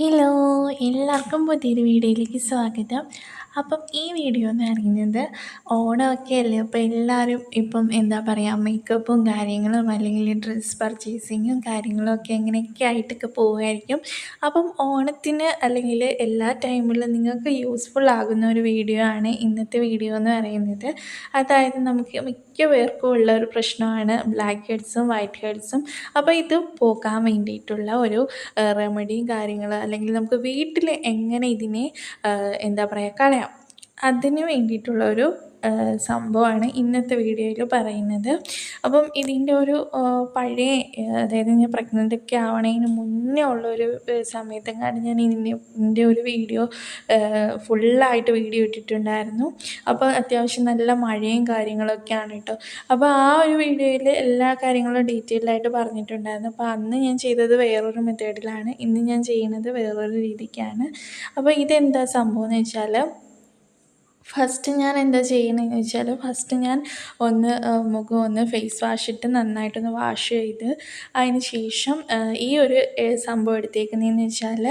Hello എല്ലാവർക്കും പുതിയൊരു വീഡിയോയിലേക്ക് സ്വാഗതം. അപ്പം ഈ വീഡിയോ എന്ന് പറയുന്നത് ഓണമൊക്കെ അല്ലേ? അപ്പോൾ എല്ലാവരും ഇപ്പം എന്താ പറയുക മേക്കപ്പും കാര്യങ്ങളും അല്ലെങ്കിൽ ഡ്രസ്സ് പർച്ചേസിങ്ങും കാര്യങ്ങളൊക്കെ എങ്ങനെയൊക്കെ ആയിട്ടൊക്കെ പോവുമായിരിക്കും. അപ്പം ഓണത്തിന് അല്ലെങ്കിൽ എല്ലാ ടൈമിലും നിങ്ങൾക്ക് യൂസ്ഫുൾ ആകുന്ന ഒരു വീഡിയോ ആണ് ഇന്നത്തെ വീഡിയോ എന്ന് പറയുന്നത്. അതായത് നമുക്ക് മിക്ക പേർക്കും ഉള്ള ഒരു പ്രശ്നമാണ് ബ്ലാക്ക് ഹെഡ്സും വൈറ്റ് ഹെഡ്സും അപ്പോൾ ഇത് പോകാൻ വേണ്ടിയിട്ടുള്ള ഒരു റെമഡിയും കാര്യങ്ങൾ അല്ലെങ്കിൽ നമുക്ക് വീട്ടിൽ എങ്ങനെ ഇതിനെ എന്താ പറയുക കളയാം. അതിന് വേണ്ടിയിട്ടുള്ള ഒരു സംഭവമാണ് ഇന്നത്തെ വീഡിയോയിൽ പറയുന്നത്. അപ്പം ഇതിന്റെ ഒരു പഴയ അതായത് ഞാൻ പ്രഗ്നന്റ് ഒക്കെ ആവണതിന് മുന്നേ ഉള്ളൊരു സമയത്തെങ്ങാണ്ട് ഞാൻ ഇതിന്റെ ഇതിന്റെ ഒരു വീഡിയോ ഫുള്ളായിട്ട് വീഡിയോ ഇട്ടിട്ടുണ്ടായിരുന്നു. അപ്പോൾ അത്യാവശ്യം നല്ല മഴയും കാര്യങ്ങളൊക്കെയാണ് കേട്ടോ. അപ്പോൾ ആ ഒരു വീഡിയോയിൽ എല്ലാ കാര്യങ്ങളും ഡീറ്റെയിൽ ആയിട്ട് പറഞ്ഞിട്ടുണ്ടായിരുന്നു. അപ്പോൾ അന്ന് ഞാൻ ചെയ്തത് വേറൊരു മെത്തേഡിലാണ് ഇന്ന് ഞാൻ ചെയ്യുന്നത് വേറൊരു രീതിക്കാണ്. അപ്പോൾ ഇതെന്താ സംഭവം എന്ന് വെച്ചാൽ ഫസ്റ്റ് ഞാൻ എന്താ ചെയ്യുന്നതെന്ന് വെച്ചാൽ ഫസ്റ്റ് ഞാൻ ഒന്ന് മുഖം ഒന്ന് ഫേസ് വാഷ് ഇട്ട് നന്നായിട്ടൊന്ന് വാഷ് ചെയ്ത് അതിന് ശേഷം ഈ ഒരു സംഭവം എടുത്തേക്കുന്നതെന്ന് വെച്ചാൽ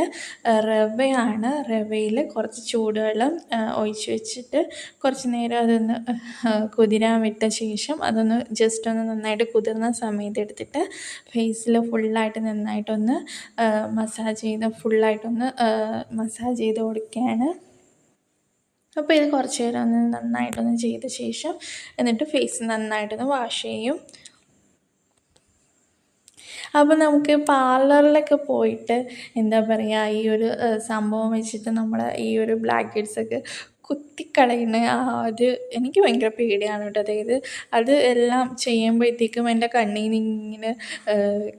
റവയാണ്. റവയിൽ കുറച്ച് ചൂടുവെള്ളം ഒഴിച്ച് വെച്ചിട്ട് കുറച്ച് നേരം അതൊന്ന് കുതിരാൻ വിട്ട ശേഷം അതൊന്ന് ജസ്റ്റ് ഒന്ന് നന്നായിട്ട് കുതിർന്ന സമയത്ത് എടുത്തിട്ട് ഫേസിൽ ഫുള്ളായിട്ട് നന്നായിട്ടൊന്ന് മസാജ് ചെയ്ത് ഫുള്ളായിട്ടൊന്ന് മസാജ് ചെയ്ത് കൊടുക്കുകയാണ്. അപ്പോൾ ഇത് കുറച്ച് നേരം ഒന്ന് നന്നായിട്ടൊന്ന് ചെയ്ത ശേഷം എന്നിട്ട് ഫേസ് നന്നായിട്ടൊന്ന് വാഷ് ചെയ്യും. അപ്പോൾ നമുക്ക് പാർലറിലൊക്കെ പോയിട്ട് എന്താ പറയുക ഈ ഒരു സംഭവം വെച്ചിട്ട് നമ്മൾ ഈ ഒരു ബ്ലാക്ക് ഹെഡ്സൊക്കെ കുത്തിക്കളയുന്ന ആ അത് എനിക്ക് ഭയങ്കര പേടിയാണ് കേട്ടോ. അതായത് അത് എല്ലാം ചെയ്യുമ്പോഴത്തേക്കും എന്റെ ഇങ്ങനെ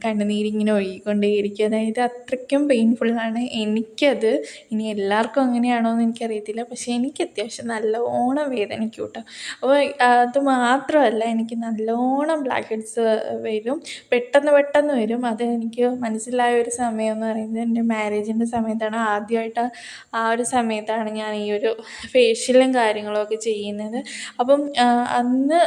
കണ്ണുനീരിങ്ങനെ ഒഴുകിക്കൊണ്ടേയിരിക്കും. അതായത് അത്രയ്ക്കും പെയിൻഫുള്ളാണ് എനിക്കത് ഇനി എല്ലാവർക്കും അങ്ങനെയാണോ എന്ന് എനിക്കറിയത്തില്ല. പക്ഷേ എനിക്ക് അത്യാവശ്യം നല്ലോണം വേദനിക്കും കേട്ടോ. അപ്പോൾ അത് മാത്രമല്ല എനിക്ക് നല്ലോണം ബ്ലാക്ക് ഹെഡ്സ് വരും. പെട്ടെന്ന് പെട്ടെന്ന് വരും. അത് എനിക്ക് മനസ്സിലായ ഒരു സമയം എന്ന് പറയുന്നത് എന്റെ മാരേജിന്റെ സമയത്താണ്. ആദ്യമായിട്ട് ആ ഒരു സമയത്താണ് ഞാൻ ഈ ഒരു ഫേഷ്യലും കാര്യങ്ങളും ഒക്കെ ചെയ്യുന്നത്. അപ്പം അന്ന്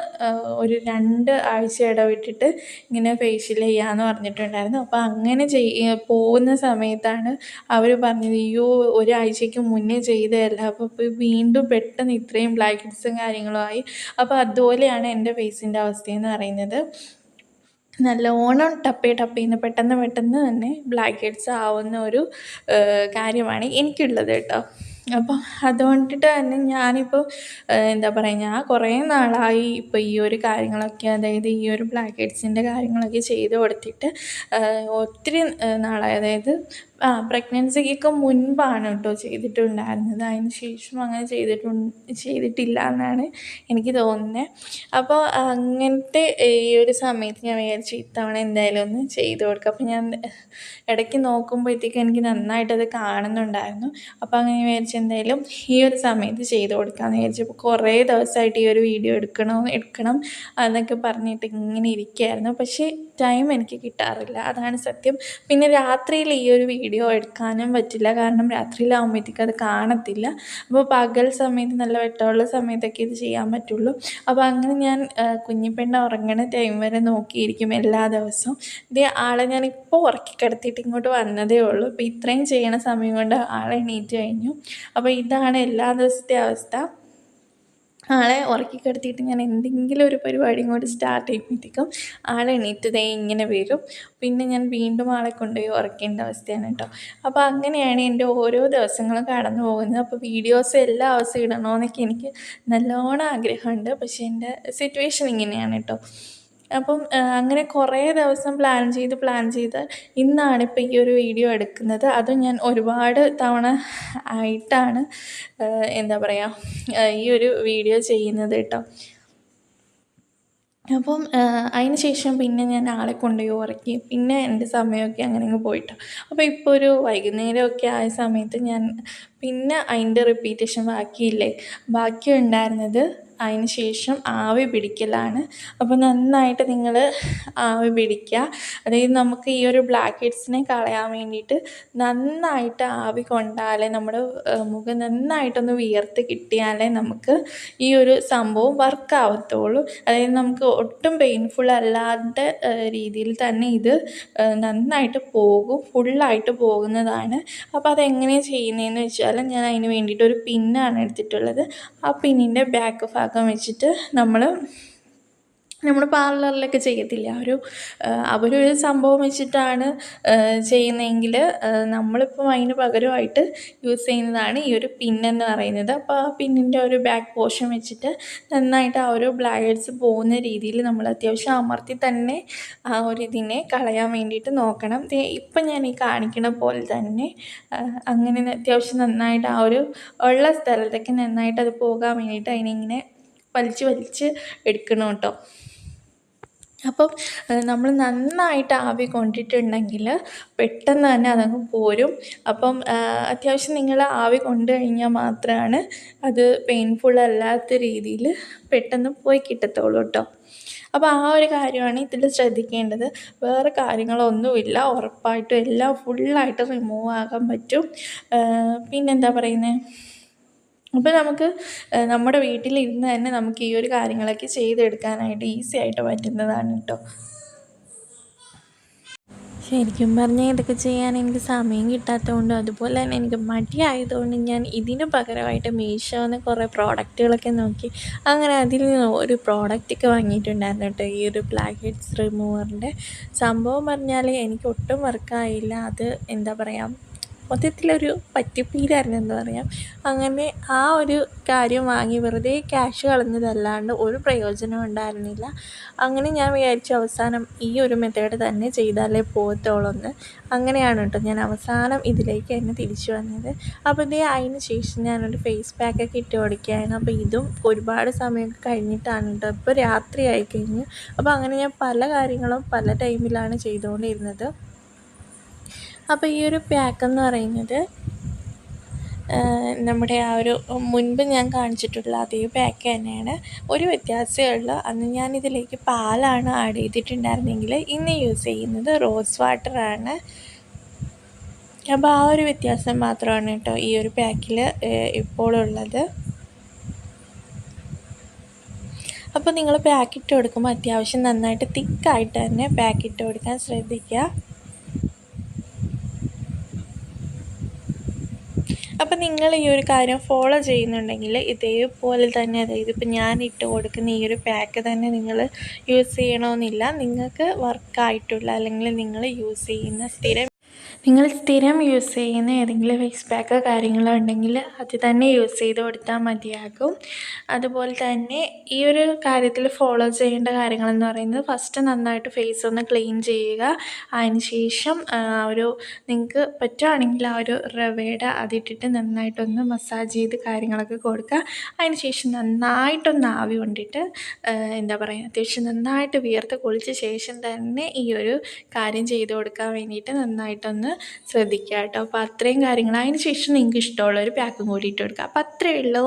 ഒരു രണ്ട് ആഴ്ച ഇടവിട്ടിട്ട് ഇങ്ങനെ ഫേഷ്യൽ ചെയ്യാമെന്ന് പറഞ്ഞിട്ടുണ്ടായിരുന്നു. അപ്പോൾ അങ്ങനെ ചെയ് പോകുന്ന സമയത്താണ് അവർ പറഞ്ഞത് അയ്യോ ഒരാഴ്ചയ്ക്ക് മുന്നേ ചെയ്തതല്ല. അപ്പോൾ വീണ്ടും പെട്ടെന്ന് ഇത്രയും ബ്ലാക്ക് ഹെഡ്സും കാര്യങ്ങളും ആയി. അപ്പോൾ അതുപോലെയാണ് എന്റെ ഫേസിന്റെ അവസ്ഥയെന്ന് പറയുന്നത്. നല്ലോണം ടപ്പ് ടപ്പ് ചെയ്യുന്ന പെട്ടെന്ന് പെട്ടെന്ന് തന്നെ ബ്ലാക്ക് ഹെഡ്സ് ആവുന്ന ഒരു കാര്യമാണ് എനിക്കുള്ളത് കേട്ടോ. അപ്പോൾ അതുകൊണ്ടിട്ട് തന്നെ ഞാനിപ്പോൾ എന്താ പറയുക ഞാൻ കുറേ നാളായി ഇപ്പോൾ ഈ ഒരു കാര്യങ്ങളൊക്കെ അതായത് ഈ ഒരു ബ്ലാക്ക് ഹെഡ്സിന്റെ കാര്യങ്ങളൊക്കെ ചെയ്ത് കൊടുത്തിട്ട് ഒത്തിരി നാളായി. അതായത് ആ പ്രഗ്നൻസിക്കൊക്കെ മുൻപാണ് കേട്ടോ ചെയ്തിട്ടുണ്ടായിരുന്നത്. അതിന് ശേഷം അങ്ങനെ ചെയ്തിട്ടു ചെയ്തിട്ടില്ല എന്നാണ് എനിക്ക് തോന്നുന്നത് അപ്പോൾ അങ്ങനത്തെ ഈ ഒരു സമയത്ത് ഞാൻ വിചാരിച്ചു ഇത്തവണ എന്തായാലും ഒന്ന് ചെയ്ത് കൊടുക്കാം. അപ്പോൾ ഞാൻ ഇടയ്ക്ക് നോക്കുമ്പോഴത്തേക്കും എനിക്ക് നന്നായിട്ടത് കാണുന്നുണ്ടായിരുന്നു. അപ്പോൾ അങ്ങനെ വിചാരിച്ചു എന്തായാലും ഈ ഒരു സമയത്ത് ചെയ്ത് കൊടുക്കാമെന്ന് വിചാരിച്ചു. അപ്പോൾ കുറേ ദിവസമായിട്ട് ഈ ഒരു വീഡിയോ എടുക്കണം എടുക്കണം എന്നൊക്കെ പറഞ്ഞിട്ട് ഇങ്ങനെ ഇരിക്കുകയായിരുന്നു പക്ഷേ ടൈം എനിക്ക് കിട്ടാറില്ല. അതാണ് സത്യം. പിന്നെ രാത്രിയിൽ ഈ ഒരു വീഡിയോ എടുക്കാനും പറ്റില്ല. കാരണം രാത്രിയിലാകുമ്പോഴത്തേക്കും അത് കാണത്തില്ല. അപ്പോൾ പകൽ സമയത്ത് നല്ല വെട്ടമുള്ള സമയത്തൊക്കെ ഇത് ചെയ്യാൻ പറ്റുള്ളൂ. അപ്പോൾ അങ്ങനെ ഞാൻ കുഞ്ഞിപ്പെണ്ണ ഉറങ്ങണ ടൈം വരെ നോക്കിയിരിക്കും എല്ലാ ദിവസവും. ഇതേ ആളെ ഞാൻ ഇപ്പോൾ ഉറക്കി കിടത്തിയിട്ട് ഇങ്ങോട്ട് വന്നതേ ഉള്ളൂ. അപ്പോൾ ഇത്രയും ചെയ്യണ സമയം കൊണ്ട് ആളെ എണീറ്റ് കഴിഞ്ഞു. അപ്പോൾ ഇതാണ് എല്ലാ ദിവസത്തെ അവസ്ഥ. ആളെ ഉറക്കി കിടത്തിയിട്ട് ഞാൻ എന്തെങ്കിലും ഒരു പരിപാടിയും കൂടി സ്റ്റാർട്ട് ചെയ്യുമ്പോഴത്തേക്കും ആളെ എണീറ്റ് ദേ ഇങ്ങനെ വരും. പിന്നെ ഞാൻ വീണ്ടും ആളെ കൊണ്ടുപോയി ഉറക്കേണ്ട അവസ്ഥയാണ് കേട്ടോ. അപ്പോൾ അങ്ങനെയാണ് എന്റെ ഓരോ ദിവസങ്ങളും കടന്നു പോകുന്നത്. അപ്പോൾ വീഡിയോസ് എല്ലാ ദിവസവും ഇടണമെന്നൊക്കെ എനിക്ക് നല്ലോണം ആഗ്രഹമുണ്ട്. പക്ഷേ എന്റെ സിറ്റുവേഷൻ ഇങ്ങനെയാണ് കേട്ടോ. അപ്പം അങ്ങനെ കുറേ ദിവസം പ്ലാൻ ചെയ്ത് പ്ലാൻ ചെയ്ത് ഇന്നാണ് ഇപ്പോൾ ഈ ഒരു വീഡിയോ എടുക്കുന്നത്. അതും ഞാൻ ഒരുപാട് തവണ ആയിട്ടാണ് എന്താ പറയുക ഈ ഒരു വീഡിയോ ചെയ്യുന്നത് കേട്ടോ. അപ്പം അതിന് ശേഷം പിന്നെ ഞാൻ ആളെ കൊണ്ടുപോയി ഉറക്കി. പിന്നെ എന്റെ സമയമൊക്കെ അങ്ങനെ അങ്ങ് പോയിട്ടോ. അപ്പോൾ ഇപ്പോൾ ഒരു വൈകുന്നേരമൊക്കെ ആയ സമയത്ത് ഞാൻ പിന്നെ അതിന്റെ റിപ്പീറ്റേഷൻ ബാക്കിയില്ലേ? ബാക്കി ഉണ്ടായിരുന്നത് അതിന് ശേഷം ആവി പിടിക്കലാണ്. അപ്പോൾ നന്നായിട്ട് നിങ്ങൾ ആവി പിടിക്കുക. അതായത് നമുക്ക് ഈ ഒരു ബ്ലാക്ക് ഹെഡ്സിനെ കളയാൻ വേണ്ടിയിട്ട് നന്നായിട്ട് ആവി കൊണ്ടാലേ നമ്മുടെ മുഖം നന്നായിട്ടൊന്ന് വിയർത്ത് കിട്ടിയാലേ നമുക്ക് ഈ ഒരു സംഭവം വർക്കാവത്തുള്ളൂ അതായത് നമുക്ക് ഒട്ടും പെയിൻഫുൾ അല്ലാത്ത രീതിയിൽ തന്നെ ഇത് നന്നായിട്ട് പോകും. ഫുള്ളായിട്ട് പോകുന്നതാണ്. അപ്പോൾ അതെങ്ങനെയാണ് ചെയ്യുന്നതെന്ന് വെച്ചാൽ ഞാൻ അതിന് വേണ്ടിയിട്ട് ഒരു പിന്നാണ് എടുത്തിട്ടുള്ളത്. ആ പിന്നിന്റെ ബാക്ക് ഭാഗം വെച്ചിട്ട് നമ്മൾ നമ്മൾ പാർലറിലൊക്കെ ചെയ്യത്തില്ല? ഒരു അവരൊരു സംഭവം വെച്ചിട്ടാണ് ചെയ്യുന്നതെങ്കിൽ നമ്മളിപ്പം അതിന് പകരമായിട്ട് യൂസ് ചെയ്യുന്നതാണ് ഈ ഒരു പിന്നെന്ന് പറയുന്നത്. അപ്പോൾ ആ പിന്നിന്റെ ഒരു ബാക്ക് പോർഷൻ വെച്ചിട്ട് നന്നായിട്ട് ആ ഒരു ബ്ലാഗേഡ്സ് പോകുന്ന രീതിയിൽ നമ്മൾ അത്യാവശ്യം അമർത്തി തന്നെ ആ ഒരു ഇതിനെ കളയാൻ വേണ്ടിയിട്ട് നോക്കണം. ഇപ്പം ഞാൻ ഈ കാണിക്കണ പോലെ തന്നെ അങ്ങനെ അത്യാവശ്യം നന്നായിട്ട് ആ ഒരു ഉള്ള സ്ഥലത്തൊക്കെ നന്നായിട്ട് അത് പോകാൻ വേണ്ടിയിട്ട് അതിനിങ്ങനെ വലിച്ച് വലിച്ച് എടുക്കണം കേട്ടോ. അപ്പം നമ്മൾ നന്നായിട്ട് ആവി കൊണ്ടിട്ടുണ്ടെങ്കിൽ പെട്ടെന്ന് തന്നെ അതങ്ങ് പോരും. അപ്പം അത്യാവശ്യം നിങ്ങൾ ആവി കൊണ്ട് കഴിഞ്ഞാൽ മാത്രമാണ് അത് പെയിൻഫുൾ അല്ലാത്ത രീതിയിൽ പെട്ടെന്ന് പോയി കിട്ടത്തുള്ളൂ കേട്ടോ. അപ്പോൾ ആ ഒരു കാര്യമാണ് ഇതിൽ ശ്രദ്ധിക്കേണ്ടത്. വേറെ കാര്യങ്ങളൊന്നുമില്ല. ഉറപ്പായിട്ടും എല്ലാം ഫുള്ളായിട്ട് റിമൂവ് ആകാൻ പറ്റും. പിന്നെന്താ പറയുന്നത് അപ്പോൾ നമുക്ക് നമ്മുടെ വീട്ടിലിരുന്ന് തന്നെ നമുക്ക് ഈ ഒരു കാര്യങ്ങളൊക്കെ ചെയ്തെടുക്കാനായിട്ട് ഈസി ആയിട്ട് പറ്റുന്നതാണ് കേട്ടോ ശരിക്കും പറഞ്ഞാൽ ഇതൊക്കെ ചെയ്യാൻ എനിക്ക് സമയം കിട്ടാത്തതുകൊണ്ട് അതുപോലെ തന്നെ എനിക്ക് മടിയായതുകൊണ്ട് ഞാൻ ഇതിന് പകരമായിട്ട് മീഷോന്ന് കുറേ പ്രോഡക്റ്റുകളൊക്കെ നോക്കി. അങ്ങനെ അതിൽ നിന്ന് ഒരു പ്രോഡക്റ്റൊക്കെ വാങ്ങിയിട്ടുണ്ടായിരുന്നു കേട്ടോ ഈ ഒരു ബ്ലാക്ക് ഹെഡ്സ് റിമൂവറിന്റെ സംഭവം പറഞ്ഞാൽ എനിക്ക് ഒട്ടും വർക്കായില്ല അത് എന്താ പറയുക മൊത്തത്തിലൊരു പറ്റിപ്പീരായിരുന്നു എന്ന് പറയാം. അങ്ങനെ ആ ഒരു കാര്യം വാങ്ങി വെറുതെ ക്യാഷ് കളഞ്ഞതല്ലാണ്ട് ഒരു പ്രയോജനവും ഉണ്ടായിരുന്നില്ല. അങ്ങനെ ഞാൻ വിചാരിച്ചു അവസാനം ഈ ഒരു മെത്തേഡ് തന്നെ ചെയ്താലേ പോകത്തുള്ളൂ എന്ന് അങ്ങനെയാണ് കേട്ടോ ഞാൻ അവസാനം ഇതിലേക്ക് തന്നെ തിരിച്ചു വന്നത്. അപ്പോൾ ഇതേ അതിന് ശേഷം ഞാനൊരു ഫേസ് പാക്കൊക്കെ ഇട്ട് കൊടുക്കുകയായിരുന്നു. അപ്പോൾ ഇതും ഒരുപാട് സമയമൊക്കെ കഴിഞ്ഞിട്ടാണ് കേട്ടോ ഇപ്പോൾ രാത്രി ആയിക്കഴിഞ്ഞു അപ്പോൾ അങ്ങനെ ഞാൻ പല കാര്യങ്ങളും പല ടൈമിലാണ് ചെയ്തുകൊണ്ടിരുന്നത് അപ്പോൾ ഈ ഒരു പാക്ക് എന്ന് പറയുന്നത് നമ്മുടെ ആ ഒരു മുൻപ് ഞാൻ കാണിച്ചിട്ടുള്ള അതേ പാക്ക് തന്നെയാണ്. ഒരു വ്യത്യാസമേ ഉള്ളൂ. അന്ന് ഞാനിതിലേക്ക് പാലാണ് ആഡ് ചെയ്തിട്ടുണ്ടായിരുന്നെങ്കിൽ ഇന്ന് യൂസ് ചെയ്യുന്നത് റോസ് വാട്ടറാണ് അപ്പോൾ ആ ഒരു വ്യത്യാസം മാത്രമാണ് കേട്ടോ ഈ ഒരു പാക്കിൽ ഇപ്പോഴുള്ളത് അപ്പോൾ നിങ്ങൾ പാക്കിട്ട് കൊടുക്കുമ്പോൾ അത്യാവശ്യം നന്നായിട്ട് തിക്കായിട്ട് തന്നെ പാക്കിട്ട് കൊടുക്കാൻ ശ്രദ്ധിക്കുക. അപ്പം നിങ്ങൾ ഈ ഒരു കാര്യം ഫോളോ ചെയ്യുന്നുണ്ടെങ്കിൽ ഇതേപോലെ തന്നെ അതായത് ഇപ്പം ഞാൻ ഇട്ട് കൊടുക്കുന്ന ഈ ഒരു പാക്ക് തന്നെ നിങ്ങൾ യൂസ് ചെയ്യണമെന്നില്ല നിങ്ങൾക്ക് വർക്കായിട്ടുള്ള അല്ലെങ്കിൽ നിങ്ങൾ യൂസ് ചെയ്യുന്ന സ്ഥിരം നിങ്ങൾ സ്ഥിരം യൂസ് ചെയ്യുന്ന ഏതെങ്കിലും ഫേസ് പാക്കോ കാര്യങ്ങളോ ഉണ്ടെങ്കിൽ അത് തന്നെ യൂസ് ചെയ്ത് കൊടുത്താൽ മതിയാകും. അതുപോലെ തന്നെ ഈ ഒരു കാര്യത്തിൽ ഫോളോ ചെയ്യേണ്ട കാര്യങ്ങളെന്ന് പറയുന്നത് ഫസ്റ്റ് നന്നായിട്ട് ഫേസ് ഒന്ന് ക്ലീൻ ചെയ്യുക. അതിന് ശേഷം ഒരു നിങ്ങൾക്ക് പറ്റുകയാണെങ്കിൽ ആ ഒരു റവയുടെ അതിട്ടിട്ട് നന്നായിട്ടൊന്ന് മസാജ് ചെയ്ത് കാര്യങ്ങളൊക്കെ കൊടുക്കുക. അതിന് ശേഷം നന്നായിട്ടൊന്ന് ആവി കൊണ്ടിട്ട് എന്താ പറയുക അത്യാവശ്യം നന്നായിട്ട് വിയർത്ത് കുളിച്ച ശേഷം തന്നെ ഈ ഒരു കാര്യം ചെയ്ത് കൊടുക്കാൻ വേണ്ടിയിട്ട് നന്നായിട്ടൊന്ന് ശ്രദ്ധിക്കുക കേട്ടോ അപ്പോൾ അത്രയും കാര്യങ്ങൾ അതിന് ശേഷം നിങ്ങൾക്ക് ഇഷ്ടമുള്ള ഒരു പാക്കും കൂടി ഇട്ട് കൊടുക്കുക അപ്പോൾ അത്രയേ ഉള്ളൂ.